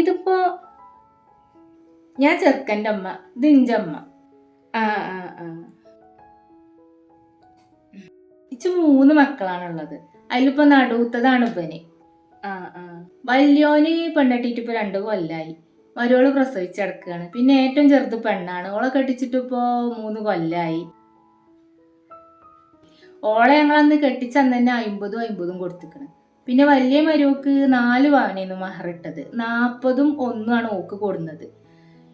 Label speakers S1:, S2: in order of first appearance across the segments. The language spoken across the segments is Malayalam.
S1: ഇതിപ്പോ ഞാൻ ചെറുക്കന്റെ അമ്മ ഇത് അമ്മ. ആ ആ ഇച്ച് മൂന്ന് മക്കളാണുള്ളത്. അതിലിപ്പോ നടുത്തതാണ് ഇവന്. ആ വല്യോന് പെണ്ണെട്ടിട്ട് ഇപ്പൊ രണ്ട് കൊല്ലായി. മരുവൾ പ്രസവിച്ചടക്കാണ് പിന്നെ ഏറ്റവും ചെറുത് പെണ്ണാണ്. ഓളെ കെട്ടിച്ചിട്ട് ഇപ്പോ മൂന്ന് കൊല്ലായി. ഓളെ ഞങ്ങളന്ന് കെട്ടിച്ചന്ന് തന്നെ അമ്പതും അമ്പതും കൊടുത്തിക്കണ്. പിന്നെ വലിയ മരുവക്ക് നാല് പവനായിരുന്നു മഹറിട്ടത്. നാൽപ്പതും ഒന്നുമാണ് ഓക്ക് കൊടുന്നത്.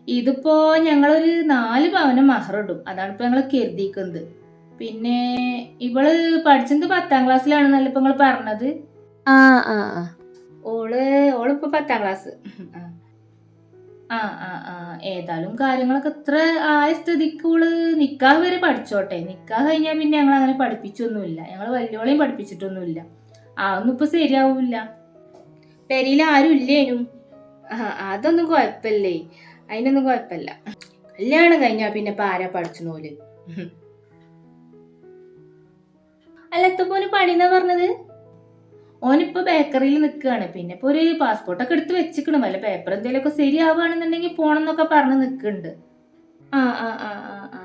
S1: ഇതിപ്പോ ഞങ്ങളൊരു നാല് പവനം മഹറിടും. അതാണ് ഇപ്പൊ ഞങ്ങൾ കരുതിക്കുന്നത് പിന്നെ ഇവൾ പഠിച്ചത് പത്താം ക്ലാസ്സിലാണ് ഇപ്പൊ നിങ്ങൾ പറഞ്ഞത്?
S2: ആ ആ ആ.
S1: ഓൾ ഓളിപ്പോ പത്താം ക്ലാസ്. ആ. ആ ആ ഏതായാലും കാര്യങ്ങളൊക്കെ ഇത്ര ആയ സ്ഥിതിക്ക് ഓൾ നിക്കാഹ് വരെ പഠിച്ചോട്ടെ. നിക്കാഹ് കഴിഞ്ഞാൽ പിന്നെ ഞങ്ങൾ അങ്ങനെ പഠിപ്പിച്ചൊന്നുമില്ല. ഞങ്ങൾ വലിയോളെയും പഠിപ്പിച്ചിട്ടൊന്നുമില്ല. ആ ഒന്നും ഇപ്പൊ ശരിയാവൂല. പെരിയിൽ ആരും ഇല്ലേനും. അതൊന്നും കുഴപ്പമില്ലേ അതിനൊന്നും കുഴപ്പമില്ല കല്യാണം കഴിഞ്ഞാൽ പിന്നെ പാര പഠിച്ചു നോൽ അല്ല എത്തപ്പോന് പണിന്നാ പറഞ്ഞത്? ഓനിപ്പോ ബേക്കറിയിൽ നിൽക്കുകയാണ് പിന്നെ ഇപ്പൊ ഒരു പാസ്പോർട്ടൊക്കെ എടുത്ത് വെച്ചിക്കണം. വല്ല പേപ്പർ എന്തെങ്കിലുമൊക്കെ ശരിയാവുകയാണെന്നുണ്ടെങ്കിൽ പോണെന്നൊക്കെ പറഞ്ഞ് നിൽക്കുന്നുണ്ട് ആ ആ ആ ആ.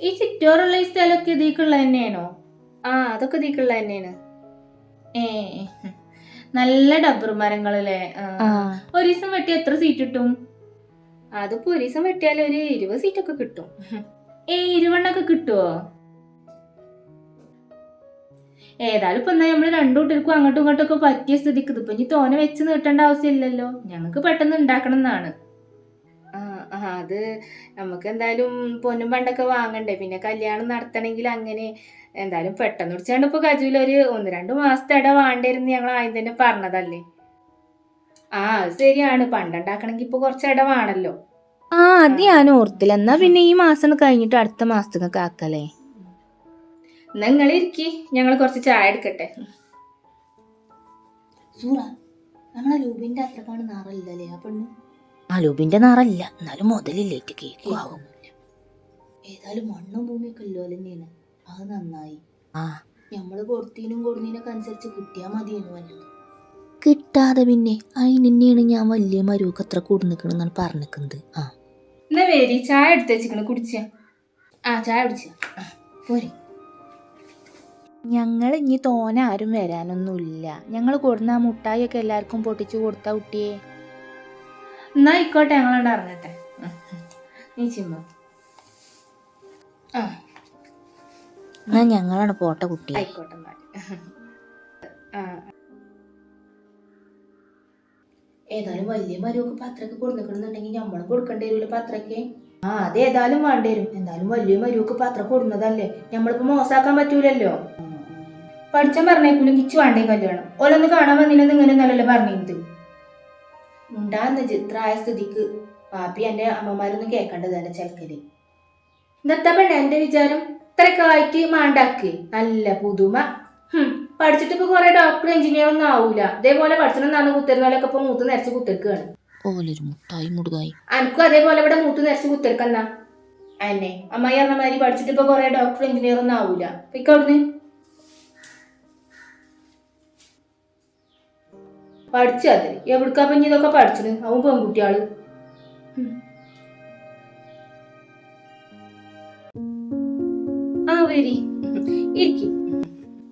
S1: ഈ ചുറ്റോറുള്ള ഈ സ്ഥലമൊക്കെ ഇതിക്കുള്ള തന്നെയാണോ? ആ അതൊക്കെ ഇതിക്കുള്ള തന്നെയാണ്. ഏ നല്ല ഡബ്ബർ മരങ്ങളല്ലേ? ഒരു ദിവസം വെട്ടി എത്ര സീറ്റ് കിട്ടും? അതിപ്പോ ഒരു ദിവസം വെട്ടിയാൽ ഒരു ഇരുപത് സീറ്റൊക്കെ കിട്ടും. ഏ ഇരുവണ്ണൊക്കെ കിട്ടുവോ? ഏതായാലും ഇപ്പൊ എന്നാ നമ്മൾ രണ്ടു കൂട്ടർക്കും അങ്ങോട്ടും ഇങ്ങോട്ടും ഒക്കെ പറ്റിയ സ്ഥിതിക്ക് ഇതിപ്പോ ഇനി തോനെ വെച്ച് നീട്ടേണ്ട ആവശ്യമില്ലല്ലോ. ഞങ്ങൾക്ക് പെട്ടെന്ന് ഉണ്ടാക്കണം എന്നാണ്. ആ അത് നമുക്ക് എന്തായാലും പൊന്നും പണ്ടൊക്കെ വാങ്ങണ്ടേ? പിന്നെ കല്യാണം നടത്തണമെങ്കിൽ അങ്ങനെ എന്തായാലും പെട്ടെന്ന് പിടിച്ചാണ്ട് ഇപ്പൊ കജുവിൽ ഒരു ഒന്ന് രണ്ട് മാസത്തെ ഇട വേണ്ടിയിരുന്നു ഞങ്ങൾ ആദ്യം തന്നെ പറഞ്ഞതല്ലേ? ആ അത് ശരിയാണ്. പണ്ടുണ്ടാക്കണമെങ്കിൽ ഇപ്പൊ കുറച്ച് ഇട വേണല്ലോ.
S2: ആ അത് ഞാൻ ഓർത്തില്ല. എന്നാ പിന്നെ ഈ മാസം കഴിഞ്ഞിട്ട് അടുത്ത മാസത്തേക്ക് ആക്കല്ലേ?
S1: എന്നാ നിങ്ങൾ ഇരിക്കി. ഞങ്ങൾ കുറച്ച് ചായ എടുക്കട്ടെ.
S3: സൂറ നമ്മളെ രൂപിന്റെ അത്രക്കാണ് നാറല്ലല്ലേ ആ പെണ്ണ്?
S2: അലൂബിന്റെ നാറല്ല. എന്നാലും മുതലില്ലേറ്റ് കേക്കും ആവും.
S3: ഏതായാലും മണ്ണും ഭൂമിയൊക്കെ ഇല്ലോ തന്നെയാണ്. അത് നന്നായി.
S2: ആ.
S3: നമ്മൾ കൊടുത്തീനും കൊടുന്നീനൊക്കെ അനുസരിച്ച് കിട്ടിയാ മതിയെന്നു പറഞ്ഞത്
S2: കിട്ടാതെ പിന്നെ അതിനെന്നെയാണ് ഞാൻ വലിയ മരുവൊക്കെ അത്ര കൂടി നിൽക്കണെന്നാണ് പറഞ്ഞിരിക്കുന്നത് ആ.
S1: എന്നാ വേരി ചായ എടുത്ത് വെച്ചിക്കണ് കുടിച്ച? ആ ചായ കുടിച്ച? പോരെ.
S2: ഞങ്ങൾ ഇനി തോനെ ആരും വരാനൊന്നുമില്ല. ഞങ്ങൾ കൊടുന്ന ആ മുട്ടായിയൊക്കെ എല്ലാവർക്കും പൊട്ടിച്ചു കൊടുത്ത കുട്ടിയെ.
S1: എന്നാ ആയിക്കോട്ടെ ഞങ്ങളോട് ഇറങ്ങട്ടെ. നീ ചിമ്മ ആ.
S2: എന്നാ ഞങ്ങളാണ് പോട്ട കുട്ടി
S1: ആയിക്കോട്ടെ എന്നാൽ ആ.
S3: ഏതായാലും വലിയ മരുവൊക്കെ പത്രക്ക് കൊടുക്കണമെന്നുണ്ടെങ്കിൽ നമ്മളും കൊടുക്കേണ്ടി വരില്ല പത്രക്ക്
S1: ആ അത് ഏതായാലും വേണ്ടി വരും. എന്തായാലും വലിയ മരുവൊക്കെ പത്രം കൊടുക്കുന്നതല്ലേ നമ്മളിപ്പോ മോശമാക്കാൻ പറ്റൂലല്ലോ? പഠിച്ചാൻ പറഞ്ഞേക്കൂലും കിച്ചു വേണ്ടേ കല്യാണം. ഓലൊന്ന് കാണാൻ വന്നില്ലെന്ന് ഇങ്ങനെ നല്ലല്ലേ പറഞ്ഞത് ഉണ്ടാന്ന് ചിത്രായ സ്ഥിതിക്ക് പാപ്പി എന്റെ അമ്മമാരൊന്നും കേൾക്കേണ്ടതല്ല ചെലക്കൽ ഇന്നത്തെ പെണ്ണ എന്റെ വിചാരം ഇത്രയൊക്കെ ആയിട്ട് മാണ്ടാക്ക്. നല്ല പുതുമ. പഠിച്ചിട്ട് ഇപ്പൊ കൊറേ ഡോക്ടർ എഞ്ചിനീയർ ഒന്നും ആവൂല. ഇതേപോലെ പഠിച്ചണമെന്നാണ് കുത്തരുന്നാലൊക്കെ ഇപ്പൊ മൂത്ത് നിരച്ച് കുത്തിരിക്കുകയാണ് എനിക്കും അതേപോലെ ഇവിടെ മൂത്ത് നിരച്ച് കുത്തിരിക്കന്ന അന്നെ അമ്മായി അന്നമാരി പഠിച്ചിട്ട് ഇപ്പൊ കൊറേ ഡോക്ടർ എഞ്ചിനീയർ ഒന്നും ആവൂല. ഇപ്പൊ അവിടുന്ന്. പഠിച്ചു അതിൽ എവിടുക്കാ പഞ്ഞി ഇതൊക്കെ പഠിച്ചത്? അവൻ പെൺകുട്ടിയാൾ. ആ വരി. ഇരിക്കി.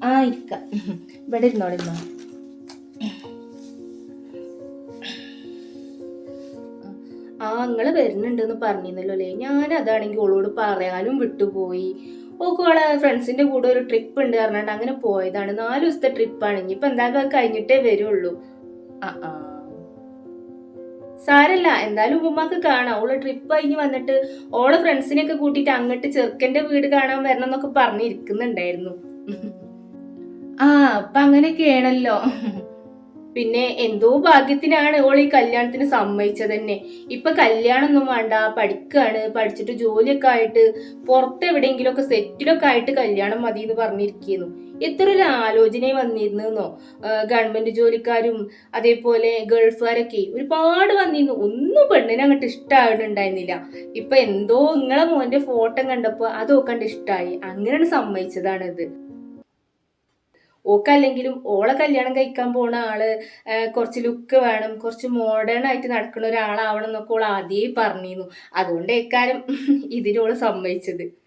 S1: ആ ഇരിക്ക. ഇവിടെ ഇരുന്നോളി ആ നിങ്ങൾ വരുന്നുണ്ടെന്ന് പറഞ്ഞിരുന്നല്ലോ അല്ലേ? ഞാൻ അതാണെങ്കിൽ ഓളോട് പറയാനും വിട്ടുപോയി. ഓക്ക് ഓളെ ഫ്രണ്ട്സിന്റെ കൂടെ ഒരു ട്രിപ്പ് ഉണ്ട് പറഞ്ഞിട്ട് അങ്ങനെ പോയതാണ്. നാല് ദിവസത്തെ ട്രിപ്പാണ് ഇനിയിപ്പോ എന്താ കഴിഞ്ഞിട്ടേ വരുള്ളൂ. സാരല്ല എന്തായാലും ഉമ്മക്ക് കാണാം. ഓൾ ട്രിപ്പ് കഴിഞ്ഞ് വന്നിട്ട് ഓളെ ഫ്രണ്ട്സിനെയൊക്കെ കൂട്ടിയിട്ട് അങ്ങോട്ട് ചെറുക്കന്റെ വീട് കാണാൻ വരണം എന്നൊക്കെ പറഞ്ഞിരിക്കുന്നുണ്ടായിരുന്നു. ആ അപ്പൊ അങ്ങനെയൊക്കെയാണല്ലോ. പിന്നെ എന്തോ ഭാഗ്യത്തിനാണ് ഓൾ ഈ കല്യാണത്തിന് സമ്മതിച്ചത് തന്നെ ഇപ്പൊ കല്യാണമൊന്നും വേണ്ട പഠിക്കാണ് പഠിച്ചിട്ട് ജോലിയൊക്കെ ആയിട്ട് പുറത്ത് എവിടെയെങ്കിലുമൊക്കെ സെറ്റിലൊക്കെ ആയിട്ട് കല്യാണം മതി എന്ന് പറഞ്ഞിരിക്കുന്നു. എത്ര ഒരു ആലോചന വന്നിരുന്നോ ഗവൺമെന്റ് ജോലിക്കാരും അതേപോലെ ഗൾഫുകാരൊക്കെ ഒരുപാട് വന്നിരുന്നു. ഒന്നും പെണ്ണിനെ അങ്ങോട്ട് ഇഷ്ടമായിട്ടുണ്ടായിരുന്നില്ല ഇപ്പൊ എന്തോ നിങ്ങളെ മോന്റെ ഫോട്ടോ കണ്ടപ്പോ അതൊക്കെ കണ്ട് ഇഷ്ടമായി അങ്ങനെയാണ് സമ്മതിച്ചതാണിത്. ഓക്കല്ലെങ്കിലും ഓളെ കല്യാണം കഴിക്കാൻ പോണ ആൾ കുറച്ച് ലുക്ക് വേണം കുറച്ച് മോഡേൺ ആയിട്ട് നടക്കുന്ന ഒരാളാവണം എന്നൊക്കെ ഓൾ ആദ്യമേ പറഞ്ഞിരുന്നു. അതുകൊണ്ട് എക്കാലം ഇതിനോൾ സമ്മതിച്ചത്.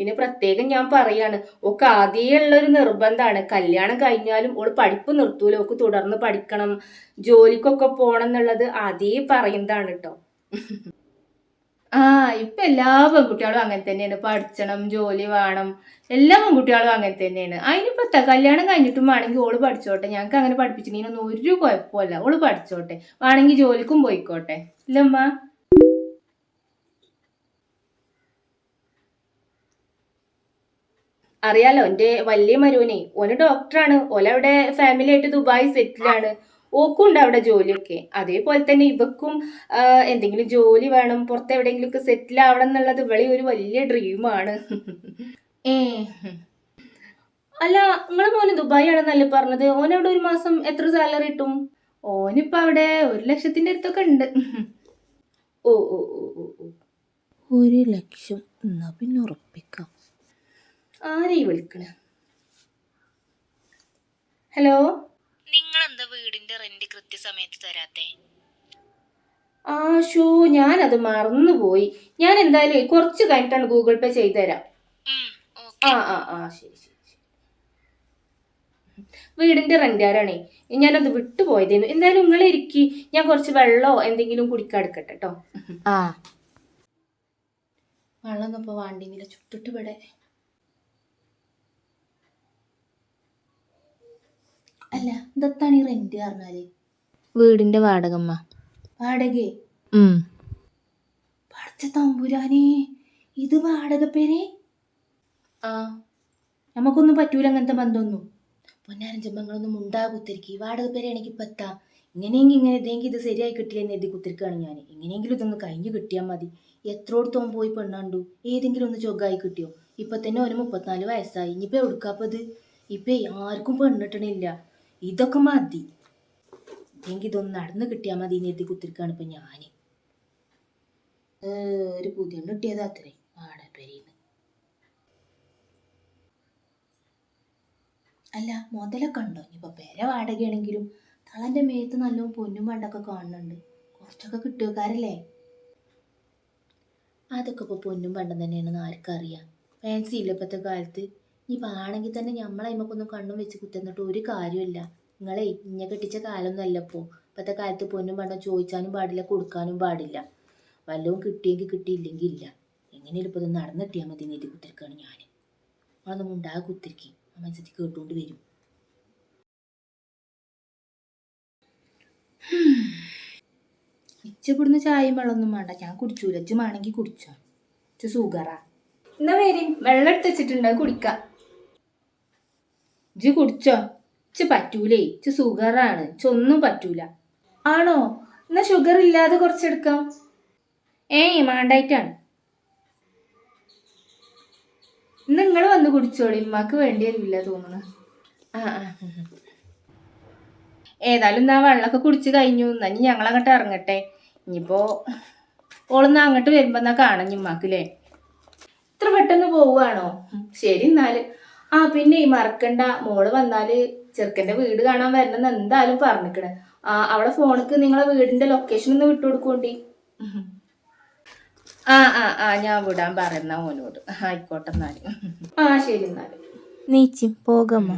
S1: പിന്നെ പ്രത്യേകം ഞാൻ പറയാണ് ഒക്കെ ആദ്യമുള്ള ഒരു നിർബന്ധമാണ് കല്യാണം കഴിഞ്ഞാലും ഓൾ പഠിപ്പ് നിർത്തൂല. ഓക്ക് തുടർന്ന് പഠിക്കണം. ജോലിക്കൊക്കെ പോകണം എന്നുള്ളത് ആദ്യേ പറയുന്നതാണ് കേട്ടോ ആ ഇപ്പൊ എല്ലാ പെൺകുട്ടികളും അങ്ങനെ തന്നെയാണ്. പഠിച്ചണം ജോലി വേണം. എല്ലാ പെൺകുട്ടികളും അങ്ങനെ തന്നെയാണ്. അതിനിപ്പോ കല്യാണം കഴിഞ്ഞിട്ടും വേണമെങ്കിൽ ഓൾ പഠിച്ചോട്ടെ. ഞങ്ങൾക്ക് അങ്ങനെ പഠിപ്പിച്ചിട്ടുണ്ടെങ്കിൽ ഒരു കുഴപ്പമില്ല. ഓൾ പഠിച്ചോട്ടെ. വേണമെങ്കിൽ ജോലിക്കും പോയിക്കോട്ടെ. ഇല്ലമ്മ. അറിയാലോ എന്റെ വലിയ മരുവനെ ഓന് ഡോക്ടറാണ് ഓലവിടെ ഫാമിലി ആയിട്ട് ദുബായ് സെറ്റിലാണ് ഓക്കും ഉണ്ട് അവിടെ ജോലിയൊക്കെ. അതേപോലെ തന്നെ ഇവക്കും എന്തെങ്കിലും ജോലി വേണം പുറത്ത് എവിടെയെങ്കിലും ഒക്കെ സെറ്റിൽ ആവണം എന്നുള്ളത് ഇവളെ ഒരു വലിയ ഡ്രീമാണ് ഏ. അല്ല നിങ്ങളെ മോന് ദുബായ് ആണെന്നല്ലേ പറഞ്ഞത്? ഓൻ അവിടെ ഒരു മാസം എത്ര സാലറി കിട്ടും? ഓനിപ്പോ അവിടെ ഒരു ലക്ഷത്തിന്റെ അടുത്തൊക്കെ ഉണ്ട്. ഓ ഓ ഓ ഓ ഓ.
S2: ഒരു ലക്ഷം. എന്നാ പിന്നെ ഉറപ്പിക്കാം.
S1: ആരെയും വിളിക്കണ? ഹലോ?
S2: നിങ്ങൾ എന്താ വീടിന്റെ റെന്റ് കൃത്യസമയത്ത് തരാത്തെ?
S1: ആ ഷോ ഞാനത് മറന്നുപോയി. ഞാൻ എന്തായാലും കുറച്ച് കഴിഞ്ഞിട്ടാണ് ഗൂഗിൾ പേ ചെയ്തുതരാം. ആ ആ ആ ശരി ശരി വീടിന്റെ റെന്റ് ആരാണേ? ഞാനത് വിട്ടുപോയതേനു. എന്തായാലും നിങ്ങൾ ഇരിക്കി. ഞാൻ കുറച്ച് വെള്ളമോ എന്തെങ്കിലും കുടിക്കാൻ എടുക്കട്ടെ കേട്ടോ
S2: ആ.
S3: വെള്ളം ഇപ്പൊ വാണ്ടിങ്ങനെ ചുട്ടിട്ട് ഇവിടെ. അല്ല ഇതെത്താണ് ഈ റെന്റ് പറഞ്ഞാൽ?
S2: വീടിന്റെ വാടകമ്മ.
S3: വാടകേ?
S2: ഉം.
S3: പഠിച്ച തമ്പുരാനെ ഇത് വാടക പേരെ?
S1: ആ.
S3: നമുക്കൊന്നും പറ്റൂല അങ്ങനത്തെ ബന്ധമൊന്നും. പൊന്നാരൻ ചെമ്പങ്ങളൊന്നും ഉണ്ടാ കുത്തിരിക്കി. വാടക പേരാണെങ്കിൽ ഇപ്പം എത്താം. ഇങ്ങനെയെങ്കിൽ ഇങ്ങനെ ഇതെങ്കിൽ ഇത് ശരിയായി കിട്ടില്ലെന്ന് എഴുതി കുത്തിരിക്കാണ് ഞാൻ. എങ്ങനെയെങ്കിലും ഇതൊന്ന് കഴിഞ്ഞ് കിട്ടിയാൽ മതി. എത്രോടത്തോൻ പോയി പെണ്ണാണ്ടു? ഏതെങ്കിലും ഒന്ന് ചൊഗ്ഗായി കിട്ടിയോ? ഇപ്പൊ തന്നെ ഒരു മുപ്പത്തിനാല് വയസ്സായി. ഇനിയിപ്പോ എടുക്കാപ്പത് ഇപ്പൊ ആർക്കും പെണ്ണിട്ടണില്ല. ഇതൊക്കെ മതി. എങ്കിൽ ഇതൊന്ന് നടന്ന് കിട്ടിയാൽ മതി നേരത്തെ കുത്തിരിക്കാണ് ഇപ്പൊ ഞാൻ ഒരു പുതിയ കിട്ടിയതാ അത്രേ ആടെ പേരീന്ന്. അല്ല മുതലൊക്കെ ഉണ്ടോ? ഇനിയിപ്പോൾ പെര വാടകയാണെങ്കിലും തളന്റെ മേത്ത് നല്ലോണം പൊന്നും പണ്ടൊക്കെ കാണുന്നുണ്ട്. കുറച്ചൊക്കെ കിട്ടുകാരല്ലേ അതൊക്കെ ഇപ്പോൾ പൊന്നും പണ്ടം തന്നെയാണെന്ന് ആർക്കറിയാം. ഫാൻസി ഇല്ല ഇപ്പോഴത്തെ കാലത്ത്? ഇനിയിപ്പോൾ ആണെങ്കിൽ തന്നെ നമ്മളതിമക്കൊന്നും കണ്ണും വെച്ച് കുത്തുന്നിട്ട് ഒരു കാര്യമില്ല നിങ്ങളെ ഇഞ്ഞ കെട്ടിച്ച കാലൊന്നും അല്ല ഇപ്പോൾ ഇപ്പോഴത്തെ കാലത്ത് പൊന്നും പണ്ടോ ചോദിച്ചാനും പാടില്ല കൊടുക്കാനും പാടില്ല. വല്ലതും കിട്ടിയെങ്കിൽ കിട്ടിയില്ലെങ്കിൽ ഇല്ല. എങ്ങനെയാലും ഇപ്പോൾ ഇത് നടന്നിട്ടിയാൽ മതി നീതി കുത്തിരിക്കുകയാണ് ഞാൻ അതൊന്നും ഉണ്ടാകെ കുത്തിരിക്കും. ആ മനസ്സിൽ കേട്ടുകൊണ്ട് വരും. ഇച്ചപ്പെടുന്ന ചായയും വെള്ളമൊന്നും വേണ്ട. ഞാൻ കുടിച്ചൂല. ഇച്ച് വേണമെങ്കിൽ കുടിച്ചോ. ഇച്ച് സുഗറാ
S1: എന്നാ വരി. വെള്ളം എടുത്ത് വെച്ചിട്ടുണ്ട്. അത് കുടിക്കാം.
S3: ഇജ്ജ് കുടിച്ചോ? ഇച്ച് പറ്റൂലേ ഇച്ച് സുഗറാണ് ഇച്ചൊന്നും പറ്റൂല.
S1: ആണോ? എന്നാ ഷുഗർ ഇല്ലാതെ കുറച്ചെടുക്കാം.
S3: ഏയ് മാണ്ടായിട്ടാണ്.
S1: ഇന്ന് നിങ്ങൾ വന്ന് കുടിച്ചോളൂ ഇമ്മക്ക് വേണ്ടി വരില്ല തോന്നുന്നു.
S3: ആ ആ.
S1: ഏതായാലും എന്നാ വെള്ളമൊക്കെ കുടിച്ച് കഴിഞ്ഞു എന്നാ ഇനി ഞങ്ങളങ്ങോട്ട് ഇറങ്ങട്ടെ. ഇനിയിപ്പോ ഓളൊന്ന് അങ്ങോട്ട് വരുമ്പോ എന്നാ കാണാം ഉമ്മാക്കില്ലേ ഇത്ര പെട്ടെന്ന് പോവുകയാണോ ശരി എന്നാൽ ആ പിന്നെ ഈ മറക്കണ്ട. മോൾ വന്നാൽ ചെറുക്കന്റെ വീട് കാണാൻ വരണമെന്ന് എന്തായാലും പറഞ്ഞിക്കണ്. ആ അവളെ ഫോണിക്ക് നിങ്ങളെ വീടിന്റെ ലൊക്കേഷൻ ഒന്ന് വിട്ടു കൊടുക്കൂണ്ടി ആ ആ ആ ഞാൻ വിടാൻ പറയുന്ന മോനോട്. ആയിക്കോട്ടെ എന്നാൽ. ആ ശരി എന്നാൽ.
S2: നീച്ചി പോകമ്മ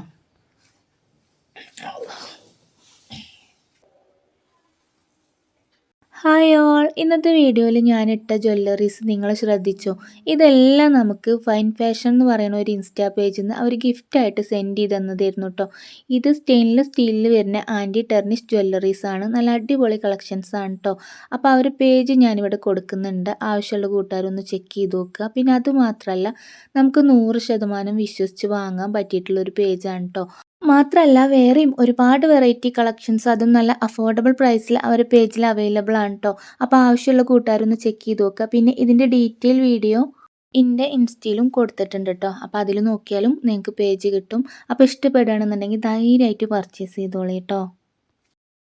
S2: ഹായ് ഓൾ ഇന്നത്തെ വീഡിയോയിൽ ഞാനിട്ട ജ്വല്ലറീസ് നിങ്ങൾ ശ്രദ്ധിച്ചോ? ഇതെല്ലാം നമുക്ക് ഫൈൻ ഫാഷൻ എന്ന് പറയുന്ന ഒരു ഇൻസ്റ്റാ പേജിൽ നിന്ന് അവർ ഗിഫ്റ്റായിട്ട് സെൻഡ് ചെയ്ത് തന്നതായിരുന്നു കേട്ടോ ഇത് സ്റ്റെയിൻലെസ് സ്റ്റീലിൽ വരുന്ന ആന്റി ടെർണിഷ് ജ്വല്ലറീസ് ആണ്. നല്ല അടിപൊളി കളക്ഷൻസ് ആണ് കേട്ടോ അപ്പോൾ ആ ഒരു പേജ് ഞാനിവിടെ കൊടുക്കുന്നുണ്ട്. ആവശ്യമുള്ള കൂട്ടുകാരൊന്ന് ചെക്ക് ചെയ്ത് നോക്കുക. പിന്നെ അതുമാത്രമല്ല നമുക്ക് നൂറ് ശതമാനം വിശ്വസിച്ച് വാങ്ങാൻ പറ്റിയിട്ടുള്ള ഒരു പേജാണ് കേട്ടോ മാത്രമല്ല വേറെയും ഒരുപാട് വെറൈറ്റി കളക്ഷൻസ് അതും നല്ല അഫോർഡബിൾ പ്രൈസിൽ അവരുടെ പേജിൽ അവൈലബിൾ ആണ് കേട്ടോ അപ്പോൾ ആവശ്യമുള്ള കൂട്ടുകാരൊന്ന് ചെക്ക് ചെയ്ത് നോക്കുക. പിന്നെ ഇതിന്റെ ഡീറ്റെയിൽ വീഡിയോ എന്റെ ഇൻസ്റ്റയിലും കൊടുത്തിട്ടുണ്ട് കേട്ടോ അപ്പോൾ അതിൽ നോക്കിയാലും നിങ്ങൾക്ക് പേജ് കിട്ടും. അപ്പോൾ ഇഷ്ടപ്പെടുകയാണെന്നുണ്ടെങ്കിൽ ധൈര്യമായിട്ട് പർച്ചേസ് ചെയ്തോളൂ കേട്ടോ